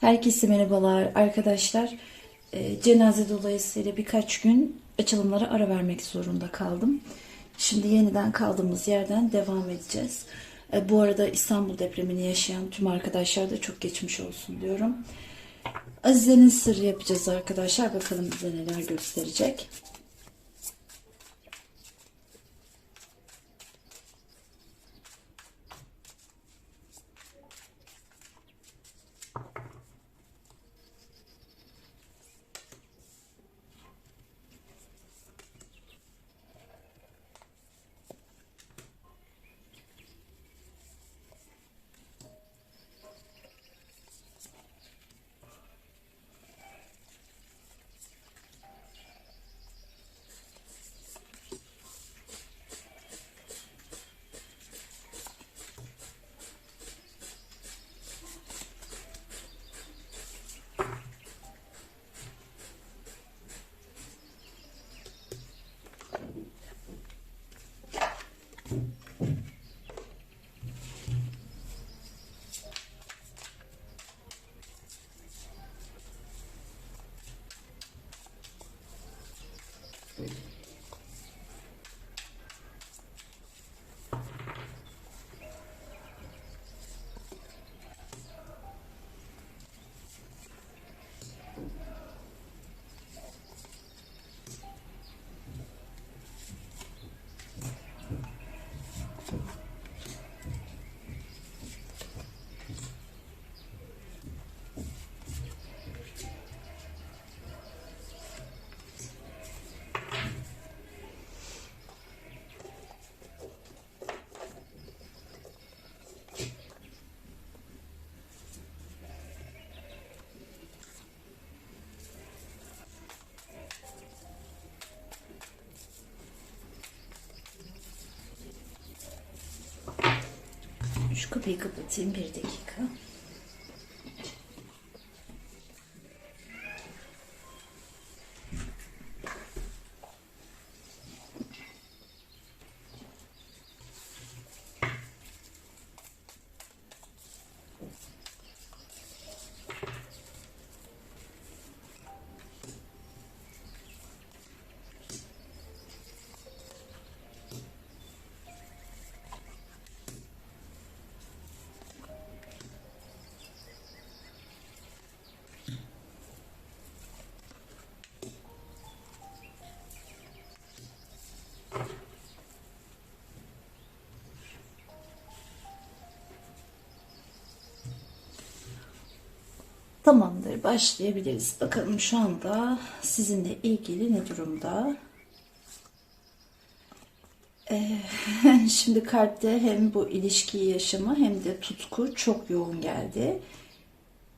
Herkese merhabalar arkadaşlar. Ee, cenaze dolayısıyla birkaç gün açılımlara ara vermek zorunda kaldım. Şimdi yeniden kaldığımız yerden devam edeceğiz. Ee, bu arada İstanbul depremini yaşayan tüm arkadaşlar da çok geçmiş olsun diyorum. Azize'nin sırrı yapacağız arkadaşlar. Bakalım bize neler gösterecek. Şu kapıyı kapatayım bir dakika. Tamamdır, başlayabiliriz. Bakalım şu anda sizinle ilgili ne durumda? Ee, şimdi kalpte hem bu ilişkiyi yaşama hem de tutku çok yoğun geldi.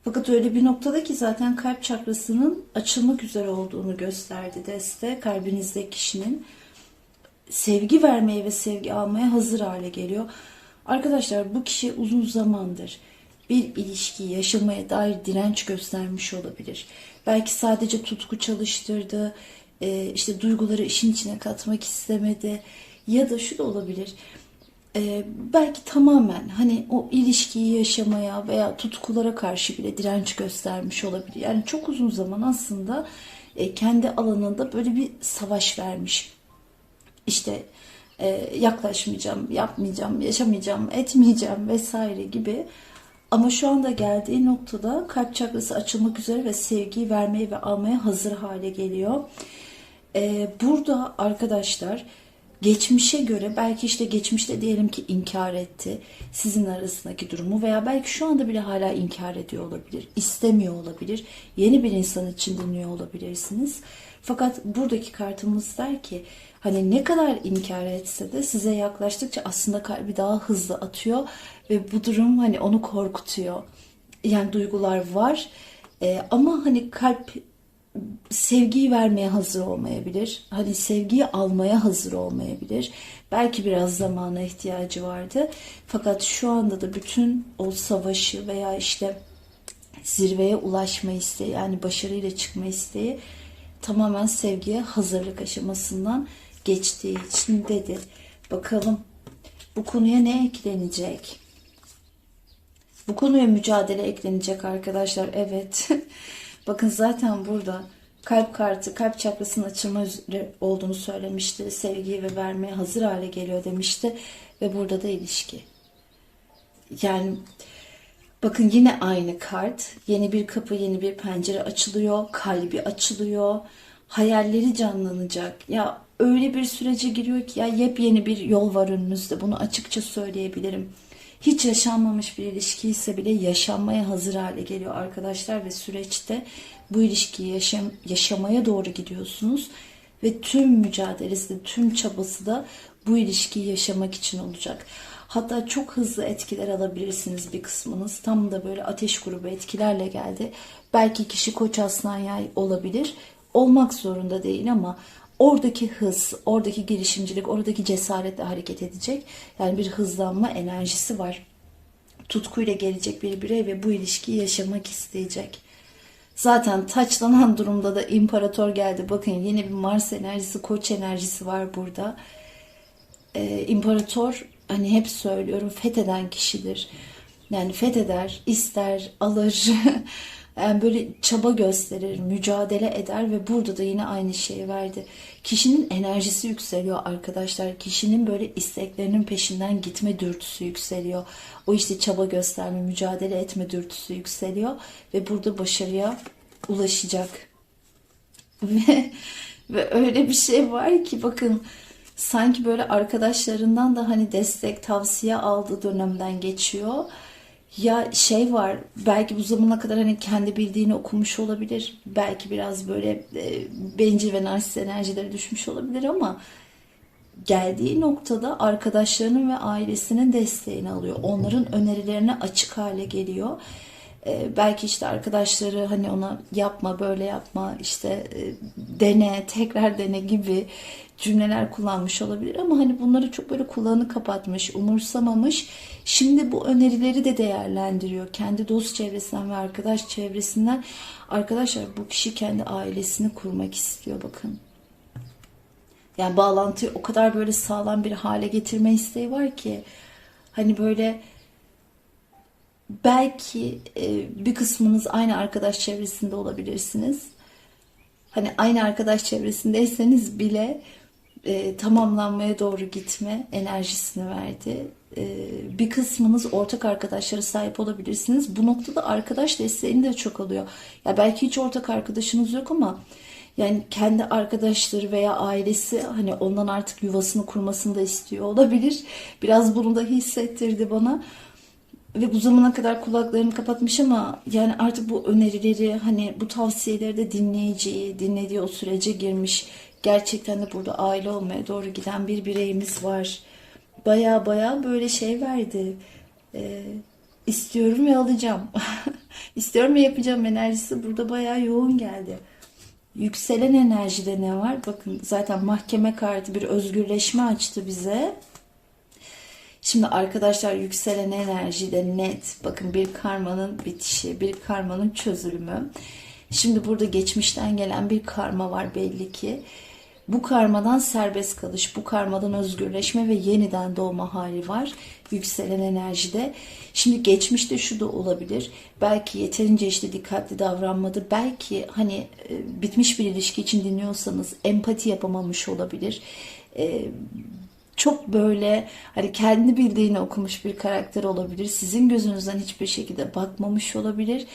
Fakat öyle bir noktada ki zaten kalp çakrasının açılmak üzere olduğunu gösterdi deste. Kalbinizdeki kişinin sevgi vermeye ve sevgi almaya hazır hale geliyor. Arkadaşlar bu kişi uzun zamandır bir ilişki yaşamaya dair direnç göstermiş olabilir. Belki sadece tutku çalıştırdı, e, işte duyguları işin içine katmak istemedi ya da şu da olabilir. e, belki tamamen hani o ilişkiyi yaşamaya veya tutkulara karşı bile direnç göstermiş olabilir. Yani çok uzun zaman aslında e, kendi alanında böyle bir savaş vermiş. İşte yaklaşmayacağım, yapmayacağım, yaşamayacağım, etmeyeceğim vesaire gibi. Ama şu anda geldiği noktada kalp çakrası açılmak üzere ve sevgiyi vermeye ve almaya hazır hale geliyor. Ee, burada arkadaşlar geçmişe göre belki işte geçmişte diyelim ki inkar etti sizin arasındaki durumu veya belki şu anda bile hala inkar ediyor olabilir, istemiyor olabilir, yeni bir insan için dinliyor olabilirsiniz. Fakat buradaki kartımız der ki hani ne kadar inkar etse de size yaklaştıkça aslında kalbi daha hızlı atıyor ve bu durum hani onu korkutuyor. Yani duygular var e, ama hani kalp sevgiyi vermeye hazır olmayabilir. Hani sevgiyi almaya hazır olmayabilir. Belki biraz zamana ihtiyacı vardı. Fakat şu anda da bütün o savaşı veya işte zirveye ulaşma isteği yani başarıyla çıkma isteği tamamen sevgiye hazırlık aşamasından geçtiği için dedi. Bakalım Bu konuya ne eklenecek? Bu konuya mücadele eklenecek arkadaşlar. Evet. Bakın zaten burada kalp kartı, kalp çakrasının açılma üzere olduğunu söylemişti. Sevgiyi ve vermeye hazır hale geliyor demişti. Ve burada da ilişki. Yani bakın yine aynı kart. Yeni bir kapı, yeni bir pencere açılıyor. Kalbi açılıyor. Hayalleri canlanacak. Ya öyle bir sürece giriyor ki ya yepyeni bir yol var önünüzde. Bunu açıkça söyleyebilirim. Hiç yaşanmamış bir ilişki ise bile yaşanmaya hazır hale geliyor arkadaşlar ve süreçte bu ilişkiyi yaşam, yaşamaya doğru gidiyorsunuz ve tüm mücadelesi de tüm çabası da bu ilişkiyi yaşamak için olacak. Hatta çok hızlı etkiler alabilirsiniz bir kısmınız. Tam da böyle ateş grubu etkilerle geldi. Belki kişi koç aslan yay olabilir. Olmak zorunda değil ama oradaki hız, oradaki girişimcilik, oradaki cesaretle hareket edecek. Yani bir hızlanma enerjisi var. Tutkuyla gelecek bir birey ve bu ilişkiyi yaşamak isteyecek. Zaten taçlanan durumda da imparator geldi. Bakın yeni bir Mars enerjisi, koç enerjisi var burada. Ee, imparator hani hep söylüyorum fetheden kişidir. Yani fetheder, ister, alır. Yani böyle çaba gösterir, mücadele eder ve burada da yine aynı şeyi verdi. Kişinin enerjisi yükseliyor arkadaşlar. Kişinin böyle isteklerinin peşinden gitme dürtüsü yükseliyor. O işte çaba gösterme, mücadele etme dürtüsü yükseliyor ve burada başarıya ulaşacak. Ve, ve öyle bir şey var ki bakın sanki böyle arkadaşlarından da hani destek, tavsiye aldığı dönemden geçiyor. Ya şey var belki bu zamana kadar hani kendi bildiğini okumuş olabilir. Belki biraz böyle e, bencil ve narsist enerjilere düşmüş olabilir ama geldiği noktada arkadaşlarının ve ailesinin desteğini alıyor. Onların önerilerine açık hale geliyor. Ee, belki işte arkadaşları hani ona yapma böyle yapma işte e, dene tekrar dene gibi cümleler kullanmış olabilir ama hani bunları çok böyle kulağını kapatmış, umursamamış. Şimdi bu önerileri de değerlendiriyor. Kendi dost çevresinden ve arkadaş çevresinden. Arkadaşlar bu kişi kendi ailesini kurmak istiyor bakın. Yani bağlantıyı o kadar böyle sağlam bir hale getirme isteği var ki hani böyle belki e, bir kısmınız aynı arkadaş çevresinde olabilirsiniz. Hani aynı arkadaş çevresindeyseniz bile e, tamamlanmaya doğru gitme enerjisini verdi. E, bir kısmınız ortak arkadaşlara sahip olabilirsiniz. Bu noktada arkadaş desteğini de çok alıyor. Ya belki hiç ortak arkadaşınız yok ama yani kendi arkadaşları veya ailesi hani ondan artık yuvasını kurmasını da istiyor olabilir. Biraz bunu da hissettirdi bana. Ve bu zamana kadar kulaklarını kapatmış ama yani artık bu önerileri hani bu tavsiyeleri de dinleyeceği, dinlediği o sürece girmiş. Gerçekten de burada aile olmaya doğru giden bir bireyimiz var. Baya baya böyle şey verdi. Ee, istiyorum ve alacağım. istiyorum ve yapacağım enerjisi burada baya yoğun geldi. Yükselen enerjide ne var? Bakın zaten mahkeme kartı bir özgürleşme açtı bize. Şimdi arkadaşlar yükselen enerjide net bakın bir karmanın bitişi, bir karmanın çözülümü. Şimdi burada geçmişten gelen bir karma var belli ki. Bu karmadan serbest kalış, bu karmadan özgürleşme ve yeniden doğma hali var yükselen enerjide. Şimdi geçmişte şu da olabilir. Belki yeterince işte dikkatli davranmadı. Belki hani e, bitmiş bir ilişki için dinliyorsanız empati yapamamış olabilir. Çok böyle hani kendi bildiğini okumuş bir karakter olabilir. Sizin gözünüzden hiçbir şekilde bakmamış olabilir.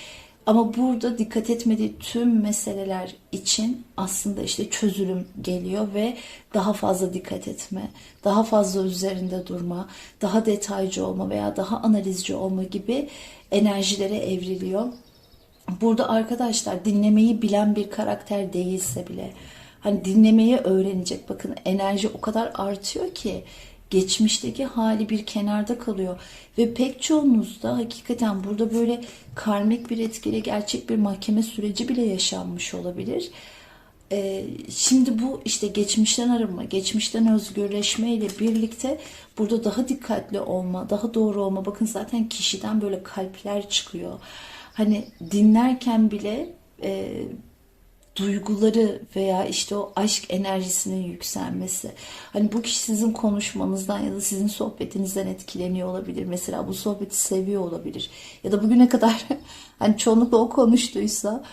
Ama burada dikkat etmediği tüm meseleler için aslında işte çözülüm geliyor ve daha fazla dikkat etme, daha fazla üzerinde durma, daha detaycı olma veya daha analizci olma gibi enerjilere evriliyor. Burada arkadaşlar dinlemeyi bilen bir karakter değilse bile hani dinlemeyi öğrenecek. Bakın enerji o kadar artıyor ki geçmişteki hali bir kenarda kalıyor. Ve pek çoğunuzda hakikaten burada böyle karmik bir etkiyle gerçek bir mahkeme süreci bile yaşanmış olabilir. Ee, şimdi bu işte geçmişten arınma, geçmişten özgürleşme ile birlikte burada daha dikkatli olma, daha doğru olma. Bakın zaten kişiden böyle kalpler çıkıyor. Hani dinlerken bile e, duyguları veya işte o aşk enerjisinin yükselmesi. Hani bu kişi sizin konuşmanızdan ya da sizin sohbetinizden etkileniyor olabilir. Mesela bu sohbeti seviyor olabilir. Ya da bugüne kadar hani çoğunlukla o konuştuysa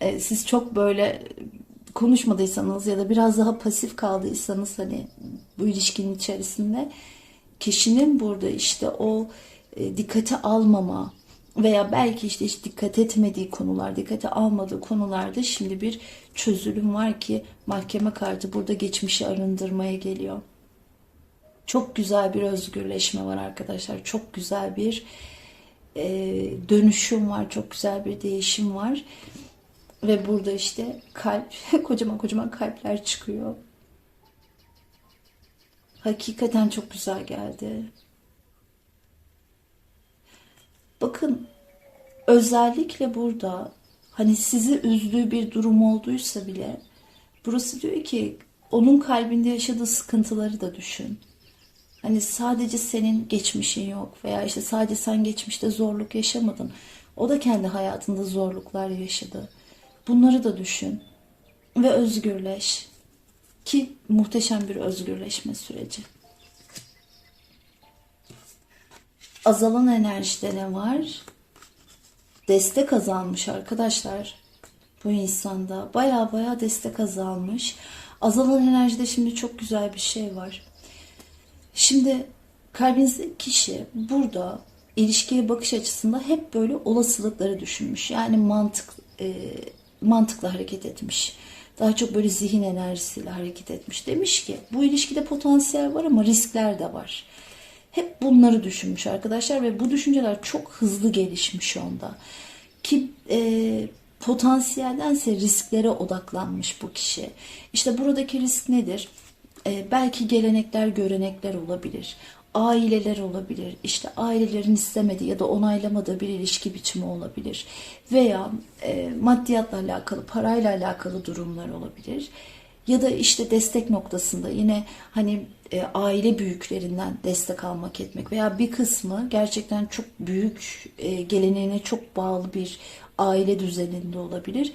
e, siz çok böyle konuşmadıysanız ya da biraz daha pasif kaldıysanız hani bu ilişkinin içerisinde kişinin burada işte o e, dikkate almama veya belki işte hiç dikkat etmediği konular, dikkate almadığı konularda şimdi bir çözülüm var ki mahkeme kartı burada geçmişi arındırmaya geliyor. Çok güzel bir özgürleşme var arkadaşlar. Çok güzel bir e, dönüşüm var. Çok güzel bir değişim var. Ve burada işte kalp, kocaman kocaman kalpler çıkıyor. Hakikaten çok güzel geldi. Bakın özellikle burada hani sizi üzdüğü bir durum olduysa bile burası diyor ki onun kalbinde yaşadığı sıkıntıları da düşün. Hani sadece senin geçmişin yok veya işte sadece sen geçmişte zorluk yaşamadın. O da kendi hayatında zorluklar yaşadı. Bunları da düşün ve özgürleş. Ki muhteşem bir özgürleşme süreci. Azalan enerjide ne var? Destek azalmış arkadaşlar. Bu insanda baya baya destek azalmış. Azalan enerjide şimdi çok güzel bir şey var. Şimdi kalbinizdeki kişi burada ilişkiye bakış açısında hep böyle olasılıkları düşünmüş. Yani mantık e, mantıkla hareket etmiş. Daha çok böyle zihin enerjisiyle hareket etmiş. Demiş ki bu ilişkide potansiyel var ama riskler de var. Hep bunları düşünmüş arkadaşlar ve bu düşünceler çok hızlı gelişmiş onda. Ki e, potansiyeldense risklere odaklanmış bu kişi. İşte buradaki risk nedir? E, belki gelenekler, görenekler olabilir. Aileler olabilir. İşte ailelerin istemediği ya da onaylamadığı bir ilişki biçimi olabilir. Veya e, maddiyatla alakalı, parayla alakalı durumlar olabilir. Ya da işte destek noktasında yine hani e, aile büyüklerinden destek almak etmek veya bir kısmı gerçekten çok büyük e, geleneğine çok bağlı bir aile düzeninde olabilir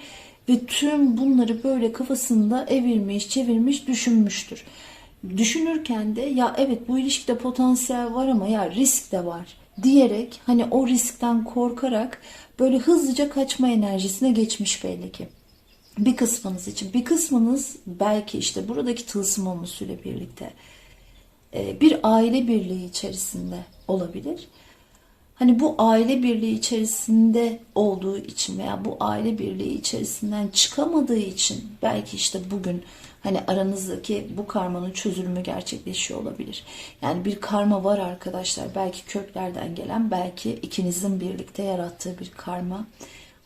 ve tüm bunları böyle kafasında evirmiş, çevirmiş, düşünmüştür. Düşünürken de ya evet bu ilişkide potansiyel var ama ya risk de var diyerek hani o riskten korkarak böyle hızlıca kaçma enerjisine geçmiş belli ki. Bir kısmınız için. Bir kısmınız belki işte buradaki tılsım olmasıyla birlikte e, bir aile birliği içerisinde olabilir. Hani bu aile birliği içerisinde olduğu için veya bu aile birliği içerisinden çıkamadığı için belki işte bugün hani aranızdaki bu karmanın çözülümü gerçekleşiyor olabilir. Yani bir karma var arkadaşlar. Belki köklerden gelen, belki ikinizin birlikte yarattığı bir karma.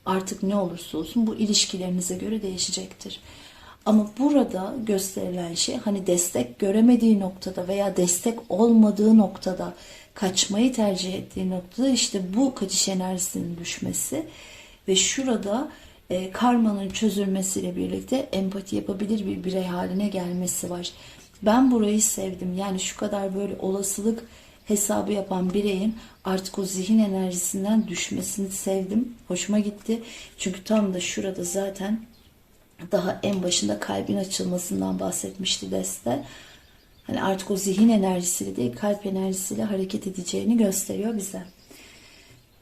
Artık ne olursa olsun bu ilişkilerinize göre değişecektir. Ama burada gösterilen şey hani destek göremediği noktada veya destek olmadığı noktada kaçmayı tercih ettiği noktada işte bu kaçış enerjisinin düşmesi ve şurada e, karmanın çözülmesiyle birlikte empati yapabilir bir birey haline gelmesi var. Ben burayı sevdim. Yani şu kadar böyle olasılık hesabı yapan bireyin artık o zihin enerjisinden düşmesini sevdim. Hoşuma gitti. Çünkü tam da şurada zaten daha en başında kalbin açılmasından bahsetmişti Deste. Hani artık o zihin enerjisiyle değil kalp enerjisiyle hareket edeceğini gösteriyor bize.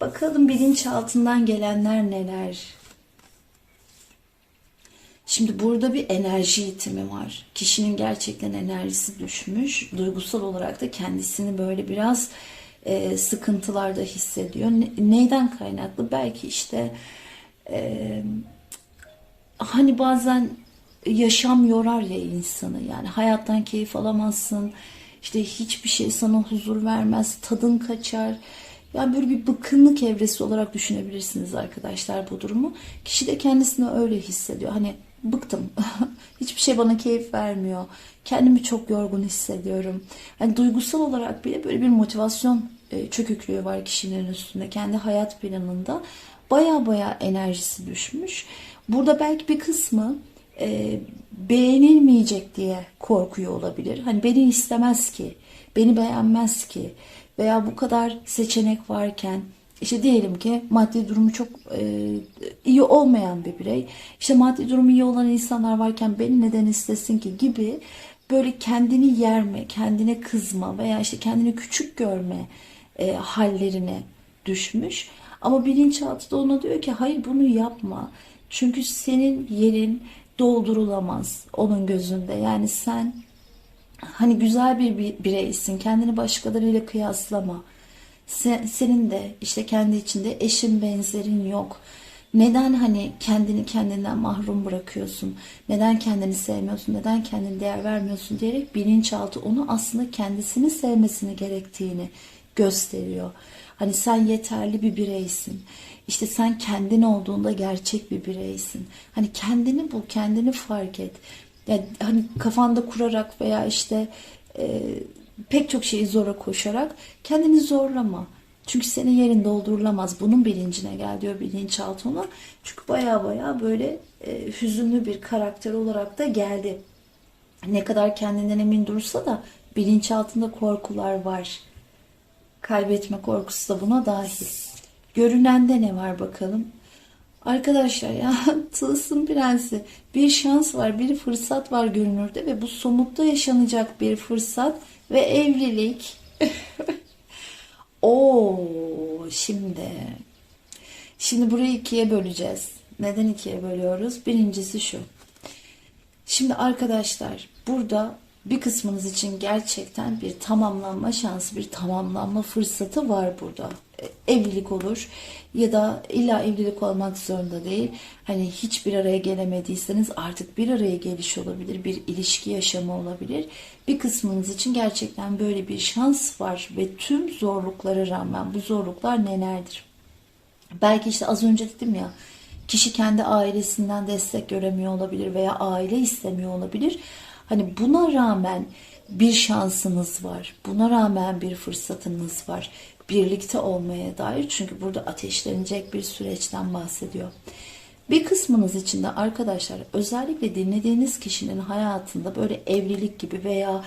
Bakalım bilinçaltından gelenler neler? Şimdi burada bir enerji itimi var. Kişinin gerçekten enerjisi düşmüş. Duygusal olarak da kendisini böyle biraz e, sıkıntılarda hissediyor. Ne, neyden kaynaklı? Belki işte e, hani bazen yaşam yorar ya insanı. Yani hayattan keyif alamazsın. İşte hiçbir şey sana huzur vermez. Tadın kaçar. Yani böyle bir bıkkınlık evresi olarak düşünebilirsiniz arkadaşlar bu durumu. Kişi de kendisini öyle hissediyor. Hani bıktım. Hiçbir şey bana keyif vermiyor. Kendimi çok yorgun hissediyorum. Yani duygusal olarak bile böyle bir motivasyon e, çöküklüğü var kişinin üstünde. Kendi hayat planında baya baya enerjisi düşmüş. Burada belki bir kısmı e, beğenilmeyecek diye korkuyor olabilir. Hani beni istemez ki, beni beğenmez ki veya bu kadar seçenek varken işte diyelim ki maddi durumu çok e, iyi olmayan bir birey. İşte maddi durumu iyi olan insanlar varken beni neden istesin ki gibi böyle kendini yerme, kendine kızma veya işte kendini küçük görme e, hallerine düşmüş. Ama bilinçaltı da ona diyor ki hayır bunu yapma. Çünkü senin yerin doldurulamaz onun gözünde. Yani sen hani güzel bir bir bireysin. Kendini başkalarıyla kıyaslama. Sen, senin de işte kendi içinde eşin benzerin yok. Neden hani kendini kendinden mahrum bırakıyorsun? Neden kendini sevmiyorsun? Neden kendine değer vermiyorsun diyerek bilinçaltı onu aslında kendisini sevmesini gerektiğini gösteriyor. Hani sen yeterli bir bireysin. İşte sen kendin olduğunda gerçek bir bireysin. Hani kendini bul, kendini fark et. Yani hani kafanda kurarak veya işte pek çok şeyi zora koşarak kendini zorlama. Çünkü senin yerin doldurulamaz. Bunun bilincine gel diyor bilinçaltı ona. Çünkü baya baya böyle e, hüzünlü bir karakter olarak da geldi. Ne kadar kendinden emin dursa da bilinçaltında korkular var. Kaybetme korkusu da buna dahil. Görünende ne var bakalım? Arkadaşlar ya tılsım prensi bir şans var bir fırsat var görünürde ve bu somutta yaşanacak bir fırsat ve evlilik. Oo şimdi şimdi burayı ikiye böleceğiz. Neden ikiye bölüyoruz? Birincisi şu. Şimdi arkadaşlar burada bir kısmınız için gerçekten bir tamamlanma şansı, bir tamamlanma fırsatı var burada. E, Evlilik olur ya da illa evlilik olmak zorunda değil. Hani hiçbir araya gelemediyseniz artık bir araya geliş olabilir, bir ilişki yaşamı olabilir. Bir kısmınız için gerçekten böyle bir şans var ve tüm zorluklara rağmen bu zorluklar nelerdir? Belki işte az önce dedim ya kişi kendi ailesinden destek göremiyor olabilir veya aile istemiyor olabilir. Hani buna rağmen bir şansınız var. Buna rağmen bir fırsatınız var. Birlikte olmaya dair. Çünkü burada ateşlenecek bir süreçten bahsediyor. Bir kısmınız için de arkadaşlar özellikle dinlediğiniz kişinin hayatında böyle evlilik gibi veya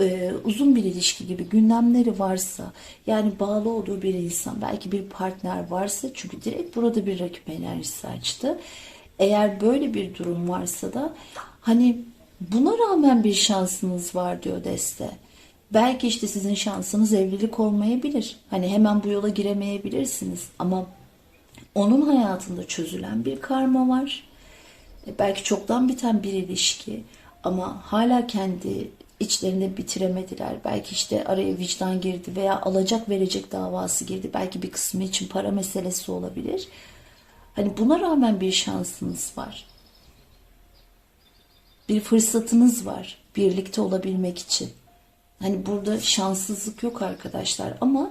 e, uzun bir ilişki gibi gündemleri varsa yani bağlı olduğu bir insan belki bir partner varsa çünkü direkt burada bir rakip enerjisi açtı. Eğer böyle bir durum varsa da hani buna rağmen bir şansınız var diyor deste. Belki işte sizin şansınız evlilik olmayabilir. Hani hemen bu yola giremeyebilirsiniz ama onun hayatında çözülen bir karma var. E, Belki çoktan biten bir ilişki ama hala kendi içlerinde bitiremediler. Belki işte araya vicdan girdi veya alacak verecek davası girdi. Belki bir kısmı için para meselesi olabilir. Hani buna rağmen bir şansınız var. Bir fırsatınız var birlikte olabilmek için. Hani burada şanssızlık yok arkadaşlar ama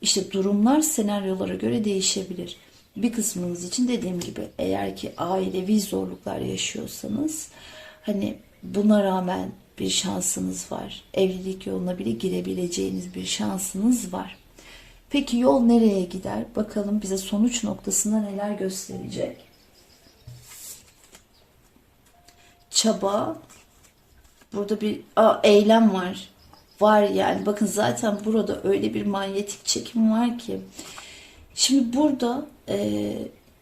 işte durumlar senaryolara göre değişebilir. Bir kısmınız için dediğim gibi eğer ki ailevi zorluklar yaşıyorsanız hani buna rağmen bir şansınız var. Evlilik yoluna bile girebileceğiniz bir şansınız var. Peki yol nereye gider? Bakalım bize sonuç noktasında neler gösterecek? Çaba. Burada bir aa, eylem var. Var yani. Bakın zaten burada öyle bir manyetik çekim var ki. Şimdi burada e,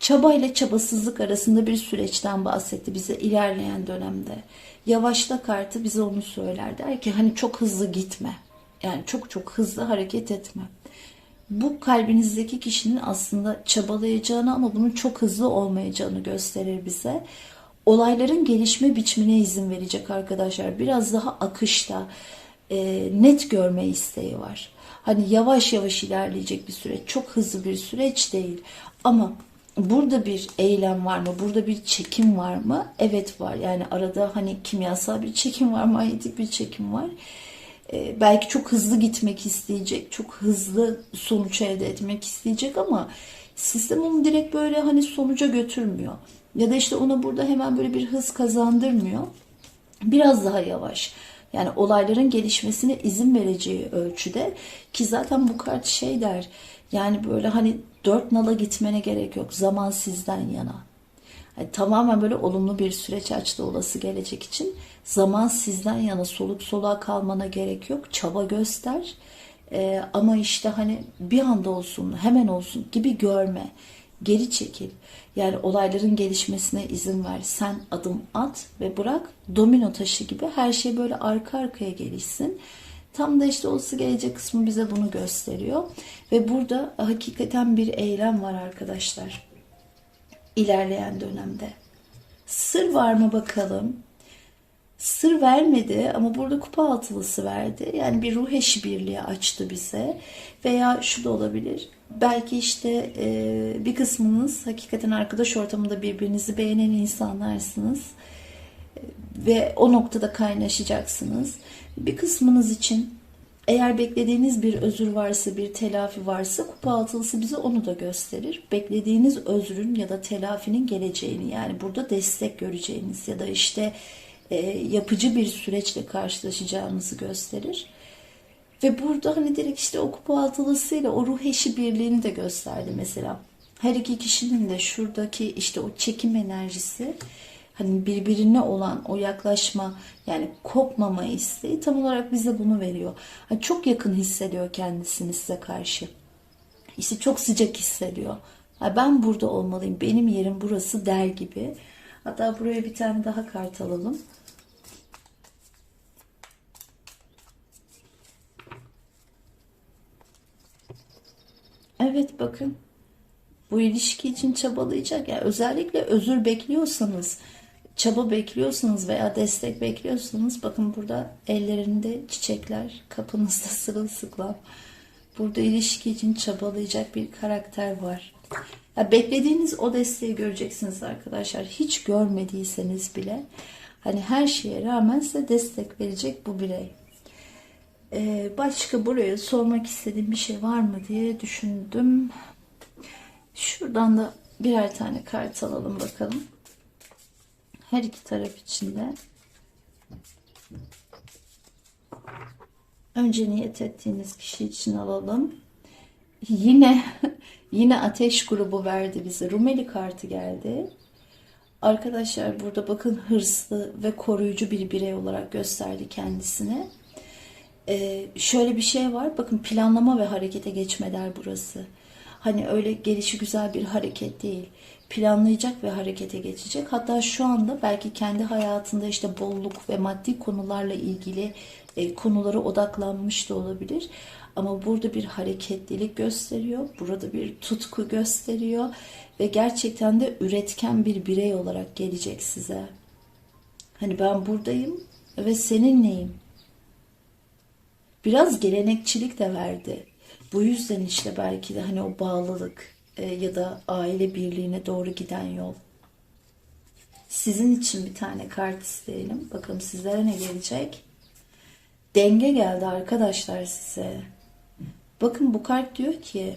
çaba ile çabasızlık arasında bir süreçten bahsetti bize ilerleyen dönemde. Yavaşla kartı bize onu söyler. Der ki hani çok hızlı gitme. Yani çok çok hızlı hareket etme. Bu kalbinizdeki kişinin aslında çabalayacağını ama bunun çok hızlı olmayacağını gösterir bize. Olayların gelişme biçimine izin verecek arkadaşlar. Biraz daha akışta e, net görme isteği var. Hani yavaş yavaş ilerleyecek bir süreç. Çok hızlı bir süreç değil. Ama burada bir eylem var mı? Burada bir çekim var mı? Evet var. Yani arada hani kimyasal bir çekim var, manyetik bir çekim var. Ee, belki çok hızlı gitmek isteyecek, çok hızlı sonuç elde etmek isteyecek ama sistem onu direkt böyle hani sonuca götürmüyor. Ya da işte ona burada hemen böyle bir hız kazandırmıyor. Biraz daha yavaş. Yani olayların gelişmesine izin vereceği ölçüde ki zaten bu kart şey der. Yani böyle hani dört nala gitmene gerek yok. Zaman sizden yana. Yani tamamen böyle olumlu bir süreç açtı olası gelecek için. Zaman sizden yana solup soluğa kalmana gerek yok. Çaba göster. Ee, ama işte hani bir anda olsun, hemen olsun gibi görme. Geri çekil. Yani olayların gelişmesine izin ver. Sen adım at ve bırak. Domino taşı gibi her şey böyle arka arkaya gelişsin. Tam da işte olası gelecek kısmı bize bunu gösteriyor. Ve burada hakikaten bir eylem var arkadaşlar. İlerleyen dönemde. Sır var mı bakalım? Sır vermedi ama burada kupa altılısı verdi. Yani bir ruh eşi birliği açtı bize. Veya şu da olabilir. Belki işte e, bir kısmınız hakikaten arkadaş ortamında birbirinizi beğenen insanlarsınız. E, ve o noktada kaynaşacaksınız. Bir kısmınız için eğer beklediğiniz bir özür varsa, bir telafi varsa kupa altılısı bize onu da gösterir. Beklediğiniz özrün ya da telafinin geleceğini yani burada destek göreceğiniz ya da işte e, yapıcı bir süreçle karşılaşacağımızı gösterir. Ve burada hani direkt işte o kupa altılısıyla o ruh eşi birliğini de gösterdi mesela. Her iki kişinin de şuradaki işte o çekim enerjisi hani birbirine olan o yaklaşma yani kopmama isteği tam olarak bize bunu veriyor. Hani çok yakın hissediyor kendisini size karşı. İşte çok sıcak hissediyor. Ha ben burada olmalıyım. Benim yerim burası der gibi. Hatta buraya bir tane daha kart alalım. Evet bakın. Bu ilişki için çabalayacak. Yani özellikle özür bekliyorsanız, çaba bekliyorsanız veya destek bekliyorsanız bakın burada ellerinde çiçekler, kapınızda sırılsıklam. Burada ilişki için çabalayacak bir karakter var. Ya beklediğiniz o desteği göreceksiniz arkadaşlar. Hiç görmediyseniz bile hani her şeye rağmen size destek verecek bu birey. Ee, başka buraya sormak istediğim bir şey var mı diye düşündüm. Şuradan da birer tane kart alalım bakalım. Her iki taraf içinde. Önce niyet ettiğiniz kişi için alalım. Yine yine ateş grubu verdi bize. Rumeli kartı geldi. Arkadaşlar burada bakın hırslı ve koruyucu bir birey olarak gösterdi kendisini. Ee, şöyle bir şey var. Bakın planlama ve harekete geçme der burası. Hani öyle gelişi güzel bir hareket değil. Planlayacak ve harekete geçecek. Hatta şu anda belki kendi hayatında işte bolluk ve maddi konularla ilgili e, konulara odaklanmış da olabilir. Ama burada bir hareketlilik gösteriyor. Burada bir tutku gösteriyor. Ve gerçekten de üretken bir birey olarak gelecek size. Hani ben buradayım ve seninleyim. Biraz gelenekçilik de verdi. Bu yüzden işte belki de hani o bağlılık e, ya da aile birliğine doğru giden yol. Sizin için bir tane kart isteyelim. Bakalım sizlere ne gelecek? Denge geldi arkadaşlar size. Bakın bu kart diyor ki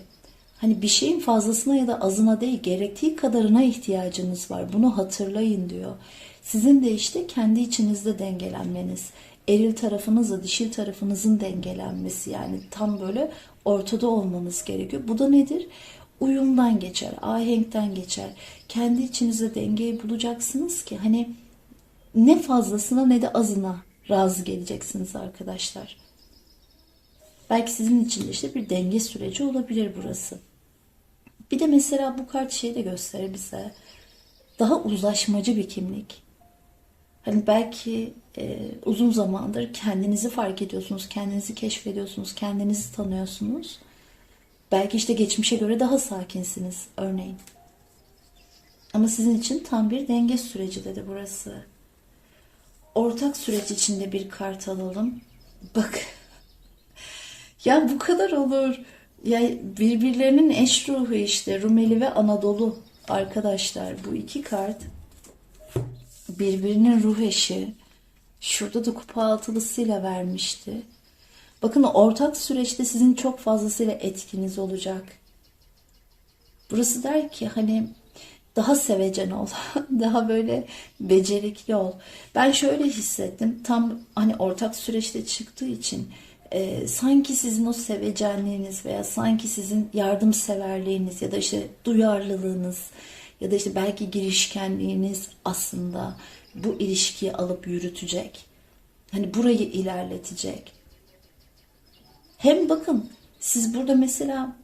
hani bir şeyin fazlasına ya da azına değil gerektiği kadarına ihtiyacınız var. Bunu hatırlayın diyor. Sizin de işte kendi içinizde dengelenmeniz, eril tarafınızla dişil tarafınızın dengelenmesi yani tam böyle ortada olmanız gerekiyor. Bu da nedir? Uyumdan geçer, ahenkten geçer. Kendi içinizde dengeyi bulacaksınız ki hani ne fazlasına ne de azına razı geleceksiniz arkadaşlar. Belki sizin için de işte bir denge süreci olabilir burası. Bir de mesela bu kart şeyi de gösterir bize. Daha uzlaşmacı bir kimlik. Hani belki e, uzun zamandır kendinizi fark ediyorsunuz, kendinizi keşfediyorsunuz, kendinizi tanıyorsunuz. Belki işte geçmişe göre daha sakinsiniz örneğin. Ama sizin için tam bir denge süreci dedi burası. Ortak süreç içinde bir kart alalım. Bak. ya bu kadar olur. Ya birbirlerinin eş ruhu işte Rumeli ve Anadolu arkadaşlar bu iki kart birbirinin ruh eşi. Şurada da kupa altılısıyla vermişti. Bakın ortak süreçte sizin çok fazlasıyla etkiniz olacak. Burası der ki hani daha sevecen ol. daha böyle becerikli ol. Ben şöyle hissettim. Tam hani ortak süreçte çıktığı için e, sanki sizin o sevecenliğiniz veya sanki sizin yardımseverliğiniz ya da işte duyarlılığınız ya da işte belki girişkenliğiniz aslında bu ilişkiyi alıp yürütecek. Hani burayı ilerletecek. Hem bakın siz burada mesela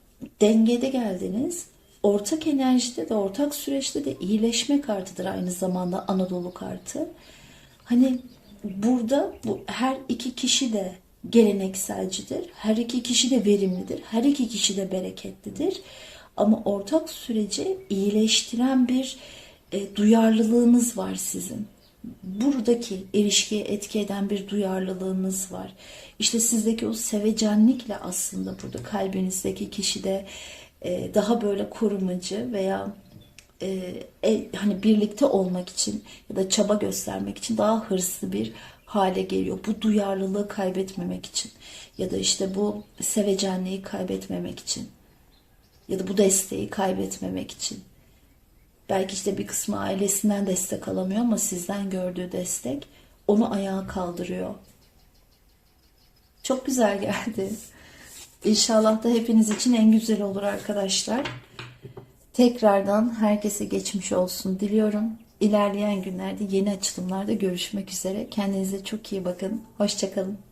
dengede geldiniz. Ortak enerjide de ortak süreçte de iyileşme kartıdır aynı zamanda Anadolu kartı. Hani burada bu her iki kişi de gelenekselcidir. Her iki kişi de verimlidir. Her iki kişi de bereketlidir. Ama ortak süreci iyileştiren bir e, duyarlılığınız var sizin. Buradaki ilişkiye etki eden bir duyarlılığınız var. İşte sizdeki o sevecenlikle aslında burada kalbinizdeki kişi de e, daha böyle korumacı veya e, e, hani birlikte olmak için ya da çaba göstermek için daha hırslı bir hale geliyor. Bu duyarlılığı kaybetmemek için ya da işte bu sevecenliği kaybetmemek için ya da bu desteği kaybetmemek için. Belki işte bir kısmı ailesinden destek alamıyor ama sizden gördüğü destek onu ayağa kaldırıyor. Çok güzel geldi. İnşallah da hepiniz için en güzel olur arkadaşlar. Tekrardan herkese geçmiş olsun diliyorum. İlerleyen günlerde yeni açılımlarda görüşmek üzere. Kendinize çok iyi bakın. Hoşçakalın.